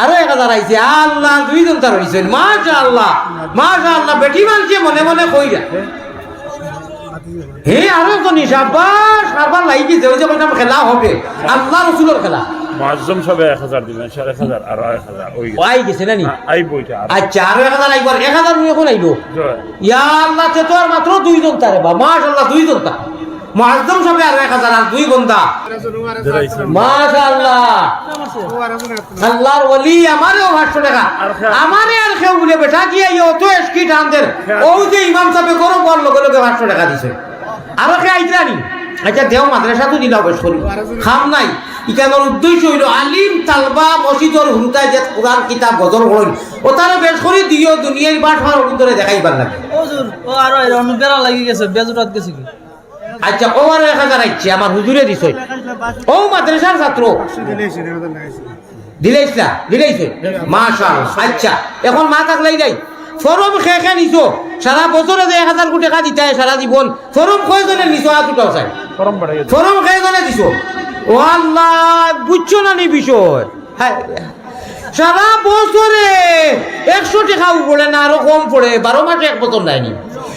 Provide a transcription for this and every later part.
আরও এক হাজার আইছে। আল্লাহ দুইজন তার হয়েছে মাশা আল্লাহ মাশা আল্লাহ বেটি মানছে মনে মনে কইরা। হে আরও একজন সাব্বাস সারবার লাগি যে ওই যে বললাম খেলা হবে। আল্লাহ রসুলের খেলা। মাঝম সবে এক হাজার দিবেন সাড়ে এক হাজার আর এক হাজার ওই ওয়াই গেছে না নি আই বইটা আচ্ছা আরও এক হাজার আইবার এক হাজার নিয়ে এখন আইলো। ইয়া আল্লাহ তে তো আর মাত্র দুইজন তারে বা মাশাআল্লাহ দুইজন তা মুআজ্জম সবে আর এক হাজার আর দুই বন্দা। মাশাআল্লাহ। আল্লাহর ওলি ভাষ্য টাকা। আমারে আর কেউ বলে, বেটা, কি এই অত এসকি টানদের? যে ইমাম সাহেব করো বল লগে লগে ভাষ্য টাকা দিছে। আর কে আইতরানি আচ্ছা দেও, মাদ্রাসা তো খাম নাই। ইকানোর উদ্দেশ্য হইল, আলিম তালবা মসজিদর হুরুতায় যে কোরআন, কিতাব, গজল করল ও তারা বেশ করে দিও, দুনিয়ার বাস অভিন্দরে দেখাইবার লাগে। ও আরও লাগি গেছে বেজুরাত গেছে কি? আচ্ছা ও আর এক হাজার আইছে আমার হুজুরে দিছে। ও মাদ্রাসার ছাত্র। দিলেইছে মাশাআল্লাহ আচ্ছা এখন মা থাকলাই নাই ফরম খে খে নিছো সারা বছরে যে এক হাজার কোটি টাকা দিতে সারা জীবন ফরম কয়জনে নিছো আর দুটাও চাই? ফরম কয়জনে দিছো? ও আল্লাহ বুঝছ না নি বিষয়? হায়। সারা বছরে একশো টাকা পড়ে না আরও কম পড়ে বারো মাসে এক বছর নেয়নি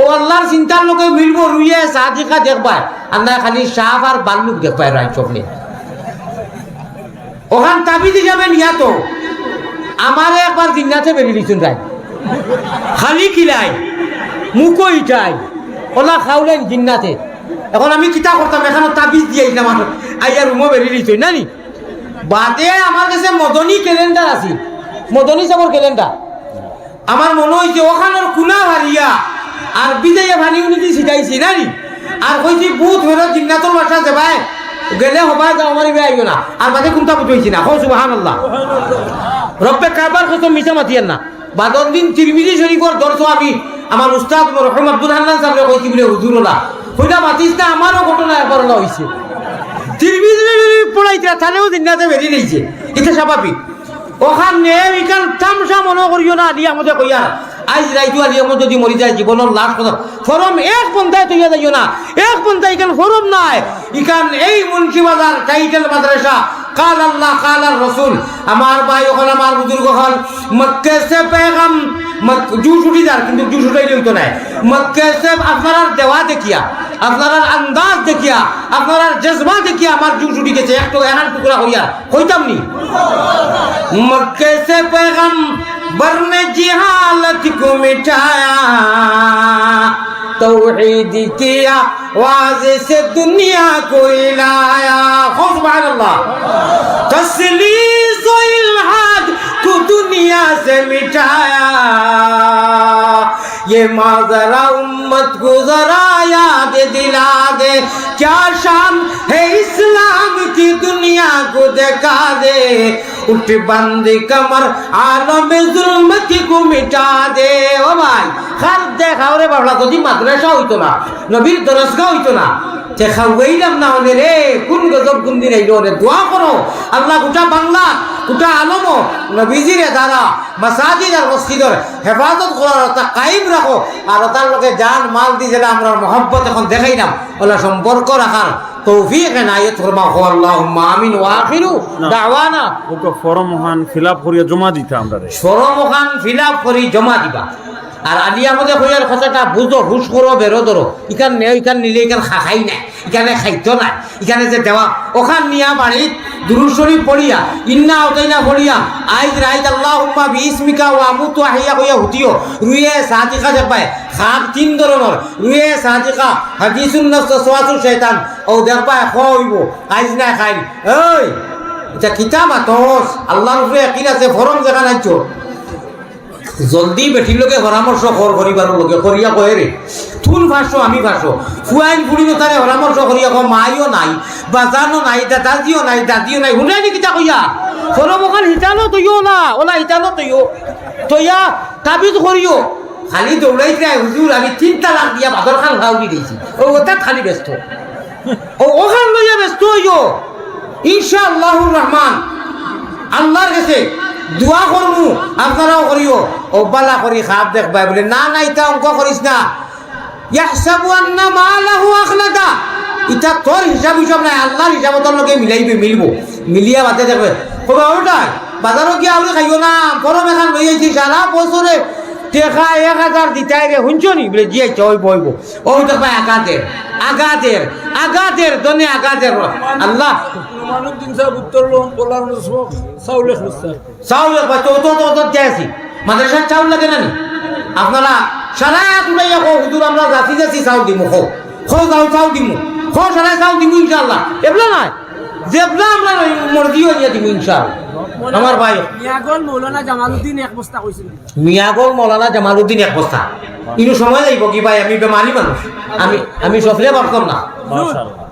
ও আল্লাহর চিন্তার লোকে মিলবো রুইয়ে চাহ দেখা দেখবাই। আর না খালি সাপ আর বাল্লুক দেখবাই রায় চকলে ওখান তাবিজ যাবেন ইয়া তো আমারে একবার দিনাতে বেরিয়ে দিচ্ছেন রায় খালি কিলাই মুখো ইটাই ওলা খাওলেন জিন্নাতে। এখন আমি কিতা করতাম এখানে তাবিজ দিয়ে আইলাম আর আইয়া রুমো বেরিয়ে দিচ্ছ নানি বাদে আমার কাছে মদনী ক্যালেন্ডার আছে মদনী সাবর ক্যালেন্ডার আমার মনে হয়েছে ওখানোর কুনা ভারিয়া আর বিদাইয়া ভানি উনি সিটাইছি নানি আর কইছি বুথ হইল জিন্নাতর বাসা যাবাই গেলে হবাই যাও, আমার ইবে আইও না। আর বাদে কোনটা বুঝ হয়েছি না? কৌ সুবাহান আল্লাহ রব্বে কারবার কসম মিশা মাতিয়ান না। বাদর দিন তিরমিজি শরীফর দর্শ আমি, আমার উস্তাদ রহম আব্দুল হান্নান সাহেব কইছি বলে হুজুরলা কইটা মাতিস না, আমারও ঘটনা একবার না হয়েছে তিরমিজি পড়াইতে তাহলেও দিনাতে বেরিয়ে নিয়েছে এটা স্বাভাবিক। ওখানে ইকান তামসা মনে করিও না মধ্যে কইয়া আজ রাইতু আলি আমার যদি মরি যায় জীবনের লাশ কথা ফরম এক পন্থায় তুইয়া যাইও না। এক পন্থায় এখান ফরম নাই। ইখান এই মুন্সি বাজার, টাইটেল মাদ্রাসা, কাল আল্লাহ, কাল আর রসুল। আমার ভাই ওখানে আমার বুজুর্গ হল। মক্কে সে পেগাম জুস উঠিদার কিন্তু জুস উঠাইলে হইতো নাই। মক্কে সে আপনারা দেওয়া দেখিয়া, আপনার আন্দাজ দেখিয়া, আপনার জজবা দেখিয়া আমার জুস উঠি গেছে। একটু এনার টুকরা হইয়া হইতাম নি? মক্কে পেগাম बर ने जिहालत को मिटाया। तौहीद किया, वाज से दुनिया को हिलाया। अल्लाह को दुनिया से मिटाया। ये माजरा उम्मत को जरा याद दिला दे। क्या शान है इस्लाम की दुनिया को दिखा दे। उठ बंद कमर आलम जुल्मत को मिटा दे ও ভাই খাল দেখাও রে বাবলা যদি মাদ্রাসা হইতো না নবীর দরসগা হইতো না দেখা হইলাম না হলে রে কোন গজব কোন দিন আইলো রে দোয়া করো আল্লাহ গোটা বাংলা গোটা আলমো নবীজির দ্বারা মাসাজিদ আর মসজিদর হেফাজত করার তা কায়েম রাখো আর তার লোকে জান মাল দি যেটা আমরা মহব্বত এখন দেখাইলাম ওলা সম্পর্ক রাখার তৌফিক এনায়ত ফরমাও হো আল্লাহুম্মা আমিন ওয়া আখিরু দাওয়ানা। ওকে ফরম হান ফিল আপ করিয়া জমা দিতে আমরা রে। সরমখান ফিল আপ করি জমা দিবা। আর আলি আমাদের হইয়ার কথাটা বুঝো, হুশ করো, বেরো, ধরো। ইখান নেও ইখান নিলে ইখান খাখাই নাই, ইখানে খাইতো নাই, ইখানে যে দেওয়া। ওখান নিয়া বাড়িত দুরুশরী পড়িয়া, ইন্না অতাইনা পড়িয়া, আইজ রাইত আল্লাহ হুম্মা বিস্মিকা ও আমুতু আহিয়া কইয়া হুতিও। রুয়ে সাদিকা যে পায় খাপ তিন ধরনের। রুয়ে সাদিকা হাদিসুন নফস সোয়াসুল শয়তান। ও দেখবা হইব, আইজ না খাই ওই এটা কিতাব আতস। আল্লাহর উপরে একই আছে ফরম জায়গা নাইছো জলদি বেঠির লোকে পরামর্শ কর করিবার লোকে করিয়া কয়ে রে তুন ভাষো আমি ভাষো ফুয়াইন ফুড়িনো তারে পরামর্শ করিয়া কো মাইও নাই, বাজানো নাই, দাদাজিও নাই, দাদিও নাই, শুনাই নি কিতা কইয়া? ওখান হিতানো তৈও না ওলা হিতানো তৈও তৈয়া তাবিজ করিও খালি দৌড়াইতে হুজুর আমি তিনটা লাখ দিয়া বাদর খান খাওয়াই দিয়েছি ও ওটা খালি ব্যস্ত। ও ওখান লইয়া ব্যস্ত হইও ইনশা আল্লাহুর রহমান আল্লাহর কাছে দোয়া করমু, আপনারাও করিও। অব্বালা করি খাপ দেখবাই বলে, না না ইটা অঙ্ক করিস না। ইয়াহসাবু আন্না মালাহু আখলাদা। ইটা তোর হিসাব হিসাব নাই, আল্লাহর হিসাব তোর লগে মিলাইবে, মিলব। মিলিয়া বাতে দেখবে, কবে ওটাই বাজারও কি আউলে খাইও না? পরম এখান লই সারা বছরে টেকা এক হাজার দিতাই রে শুনছো নি? বলে জিয়াই চই বইব। ও দনে আল্লাহ। দিন তো তো তো তো যাইছি মাদ্রাসার চাউল লাগে না নি? আপনারা সারা তুলাইয়া কো হুজুর আমরা যাচ্ছি যাচ্ছি চাউল দিমু খো খো চাউল চাউল দিমু। খো সারা চাউল দিমু ইনশাআল্লাহ। এবলা আমরা হইয়া দিমু ইনশাআল্লাহ। আমার ভাই। মিয়াগল মৌলানা জামালউদ্দিন এক বস্তা কইছিল। মিয়াগল মৌলানা জামালউদ্দিন এক বস্তা। ইনু সময় যাইব কি ভাই? আমি বেমারি মানুষ। আমি আমি সফলে পারতাম না। মাশাআল্লাহ।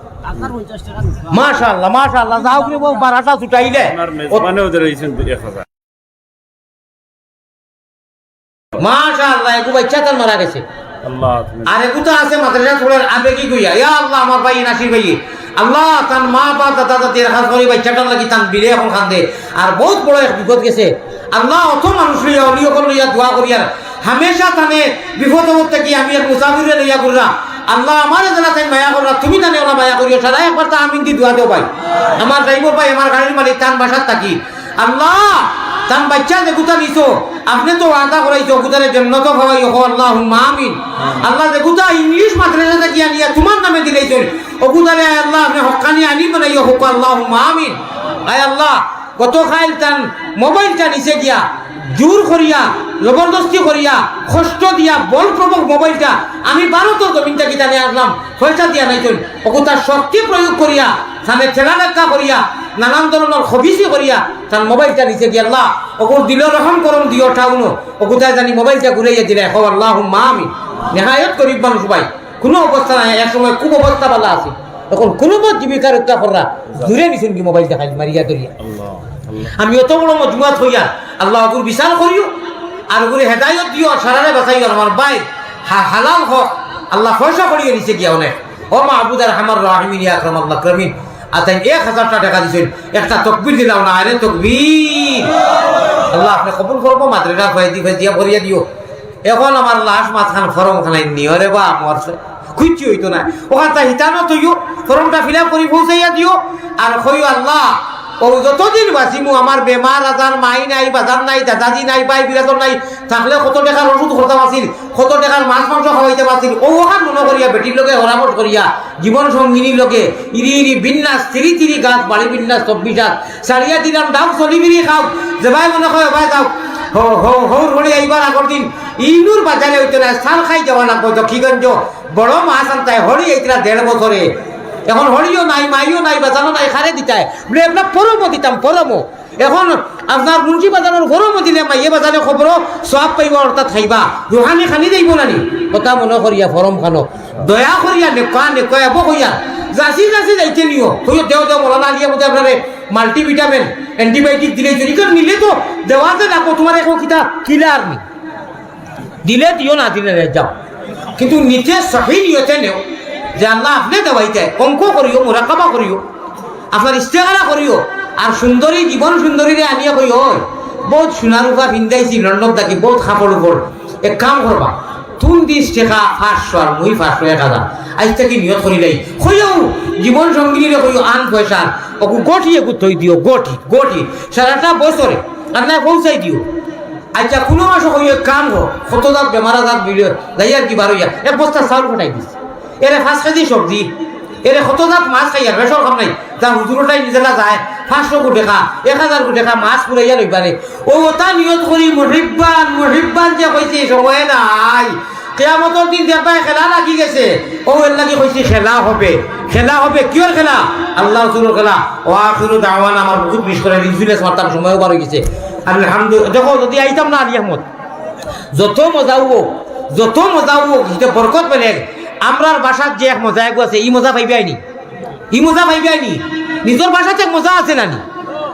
মাশাআল্লাহ মাশাআল্লাহ। যাও কি বউ বারাটা ছুটাইলে। মেজবানেও এক হাজার। মাশাআল্লাহ একু বাচ্চা তার মারা গেছে। আল্লাহ আর এগুতো আছে মাদ্রাসা ছোড়ার আবেগি কইয়া ইয়া আল্লাহ আমার ভাই নাসির ভাই। আল্লাহ তার মা বা দাদা দাদির খাস করি বাচ্চাটার লাগি তান বিলে এখন খান্দে আর বহুত বড় এক বিপদ গেছে। আল্লাহ অত মানুষ লইয়া, অলিও কল লইয়া দোয়া করিয়ার। হামেশা তানে বিপদ অবস্থা কি আমি এক মুসাফিরে লইয়া কররা আল্লাহ আমার জানা তাই মায়া কররা তুমি তানে ওলা মায়া করিও। সারা একবার তা আমিন দি দোয়া দেও ভাই। আমার ড্রাইভার ভাই আমার গাড়ির মালিক তান বাসার থাকি। আল্লাহ, তান বাচ্চা যে গুতা নিছো আপনি তো ওয়াদা করাইছো কুতারে জন্নত ভাবাই হো আল্লাহ আমিন। আল্লাহ যে গুতা ইংলিশ মাদ্রাসা থেকে আনিয়া তোমার নামে দিলেইছো ও কুতারে আল্লাহ আপনি হকানি আনি বানাইও হোক আল্লাহ আমিন। আয় আল্লাহ, গত খাইল তান মোবাইলটা নিচে গিয়া জোর করিয়া, জবরদস্তি করিয়া, কষ্ট দিয়া বলপ্রবক মোবাইলটা আমি ভারতের জমিনটা গীতা নিয়ে আসলাম, পয়সা দিয়া নাই চল ওকুতার শক্তি প্রয়োগ করিয়া তাহলে ঠেলা ধাক্কা করিয়া, নানান ধরনের খবিসি করিয়া তার মোবাইলটা নিচে গিয়ে, আল্লাহ ওকুর দিল রহম করম, দিও ঠাউনো ওকুতায় জানি মোবাইলটা ঘুরাইয়া দিলে এখন আল্লাহ মা আমি নেহায়ত গরিব মানুষ ভাই, কোনো অবস্থা নাই, এক সময় খুব অবস্থা ভালো আছে। এখন কোনো মত জীবিকা রক্ষা করা দূরে নিছেন কি মোবাইলটা, খালি মারিয়া ধরিয়া। আমি অত বড় মজমুয়াত হইয়া আল্লাহ অগুর বিচার করিও, আর ওগুলো হেদায়ত দিও, আর সারারে বাঁচাইও আমার বাই হালাল হক, আল্লাহ পয়সা করিয়ে দিছে গিয়া অনেক। ও মা আবুদার হামার রাহিমিন আকরাম আল্লাহ ক্রমিন তাই এক হাজারটা টাকা দিছেন। একটা তকবির দিলাম না আরে তকবির। আল্লাহ আপনি কবুল করব মাদ্রেটা ফাইদি ফাইদিয়া ভরিয়া দিও। এখন আমার লাশ মাঝখান ফরম খানাই নিও বা আমার খুঁজছি হইতো না। ওখান হিতানো তৈও ফরমটা ফিল করি পৌঁছাইয়া দিও। আর কইও আল্লাহ ও যতদিন বাঁচিমু আমার বেমার আজার মাই নাই বাজার নাই, দাদাজি নাই, বাই বিরাজর নাই থাকলে কত টাকার ওষুধ খরতাম আছিল কত টাকার মাছ, মাংস খাওয়াইতে পারছিল ও ওখান মনে করিয়া বেটির লগে হরামত করিয়া জীবন সঙ্গিনীর লগে ইরি ইরি বিন্যাস তিরি তিরি গাছ বাড়ি বিন্যাস, চব্বিশ হাত সারিয়া দিলাম দাও চলি বিরি খাও যে ভাই মনে হয় ভাই যাও হৌর হলে এইবার আগর দিন ইনুর বাজারে হইতে না স্থান খাই যাওয়া লাগবো দক্ষিগঞ্জ বড় মাছ আনতায় হরি এইতরা দেড় বছরে এখন হরিও নাই, মাইও নাই, বাজানো নাই, খারে দিতায় বলে আপনার পরমও দিতাম পরমও এখন আপনার মুন্সি বাজানোর গরমও দিলে, মাইয়ে বাজারে খবর সব পাইব অর্থাৎ খাইবা। রুহানি খানি যাইব নানি কথা মনে করিয়া ফরম খানো। দয়া করিয়া নেকা নেকা এব কইয়া যাচি যাচি, যাইতে নিও। হইও দেও দেও মরনা আলিয়া মধ্যে আপনারে মাল্টিভিটামিন অ্যান্টিবায়োটিক দিলে যদি কারণ নিলে তো দেওয়াতে রাখো তোমার এখন কিতা কিলার নি। দিলে দিও না, দিলে যাও কিন্তু নিচে সহি নিয়তে নেও। যে আল্লাহ আপনি দেওয়াইতে অঙ্ক করিও, মোরাকাবা করিও, আপনার ইস্তেহারা করিও, আর সুন্দরী জীবন সুন্দরীরে আনিয়া কই ওই, বহুত সোনার উপা পিন্দাইছি লন্ডন থাকি বহুত খাপড় উপর এক কাম করবা তুন দিস টেকা পাঁচশো আর মুই পাঁচশো এক হাজার আজ থেকে নিয়ত করি নাই কইও, জীবন সঙ্গীরে কইও, আন পয়সা ওকে গঠি একু থই দিও, গঠি গঠি। সারাটা বছরে আপনার পৌঁছাই দিও। আচ্ছা কোনো মাসে কই এক কাম কর কত দাঁত বেমার দাঁত বিলিয়ে যাই আর কি বারো এক বস্তা চাউল ফটাই দিস এরে পাঁচ কেজি সবজি এরে কত দাঁত মাছ খাই আর বেসর খাম নাই। যা হুজুরটাই নিজেরা যায় পাঁচশো কোটি টাকা এক হাজার কোটি টাকা মাছ পুরাইয়া লইবারে ও ওটা নিয়ত করি মহিব্বান মহিব্বান যে কইছে সময় নাই। কেয়ামতর দিন দেখবাই খেলা লাগি গেছে। ও এর লাগি কইছি খেলা হবে। খেলা হবে কিয়র খেলা? আল্লাহ রসুলের খেলা। ও আখিরু দাওয়ান আমার বহুত মিস করে ইনসুরেন্স মারতাম সময়ও বার গেছে। আলহামদুলিল্লাহ, দেখো, যদি আইতাম না আলী আহমদ, যত মজা হোক যত মজা হোক যেটা বরকত বেলেগ আমরার বাসার যে এক মজা এক আছে, ই মজা পাইবে আইনি। ই মজা পাইবে আইনি। নিজের ভাষাতে এক মজা আছে নানি।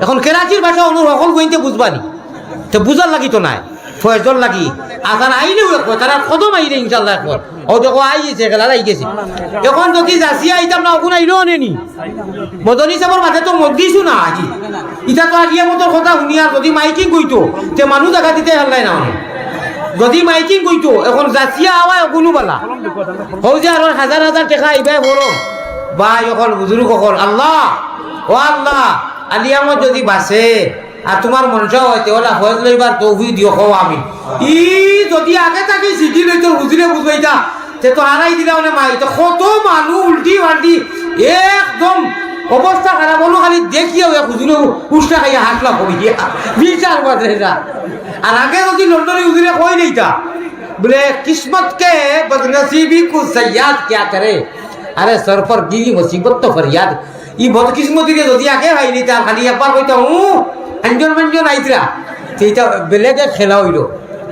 এখন কেরাচির ভাষা অনুর সকল গইতে বুঝবানি তো বুঝার লাগি তো নাই। ফয়জল লাগি। আসার আইলেও একবার তারা কদম আইলে ইনশাল্লাহ একবার ও দেখো আইছে খেলার আই গেছে। এখন যদি যাসি আইতাম না ওখানে আইলেও নেনি মদনী সাহেবের মাঝে তো মদ্দিছু না আজি। ইটা তো আগিয়া মতো কথা শুনিয়া যদি মাইকিং কইতো তে মানুষ দেখা দিতে হাল্লাই না যদি মাইকিং কইতো, এখন যাচিয়া আওয়ায় কোনো বালা। হও যে আর হাজার হাজার টাকা আইবাই বড় বা এখন বুজুর্গ সকল আল্লাহ ও আল্লাহ আলিয়ামত যদি বাসে আর তোমার মনসা হয়, তেহলে হজ লইবার তৌফি দিও কও আমি ই, যদি আগে থাকি সিটি লইতো বুঝলে বুঝবাইতা তে তো হারাই দিলা মানে মাই, তো কত মানুষ উল্টি পাল্টি একদম অবস্থা খারাপ হলো খালি দেখিও খুঁজলো উষ্টা খাইয়া হাসলা করিয়া বিচার বাদে আর আগে যদি লন্ডনে উজরে কই নেইতা बोले किस्मत के बदनसीबी को सयाद क्या करे अरे सर पर गिरी मुसीबत तो फरियाद ই বদকিসমতি যদি আগে হয়নি তার খালি একবার কইতা উ আঞ্জন মঞ্জন আইতরা সেইটা বেলেগে খেলা হইল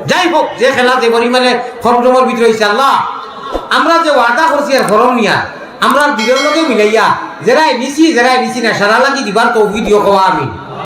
যাই হোক যে খেলা যে পরিমাণে খরচমর ভিতরে হয়েছে আল্লাহ আমরা যে ওয়াদা করছি আর গরম নিয়া আমরা বিরের লোকে মিলাইয়া জেরাই নিছি জেরাই নিছি না, সারা লাগি দিবার কৌফি দিও কওয়া আমি।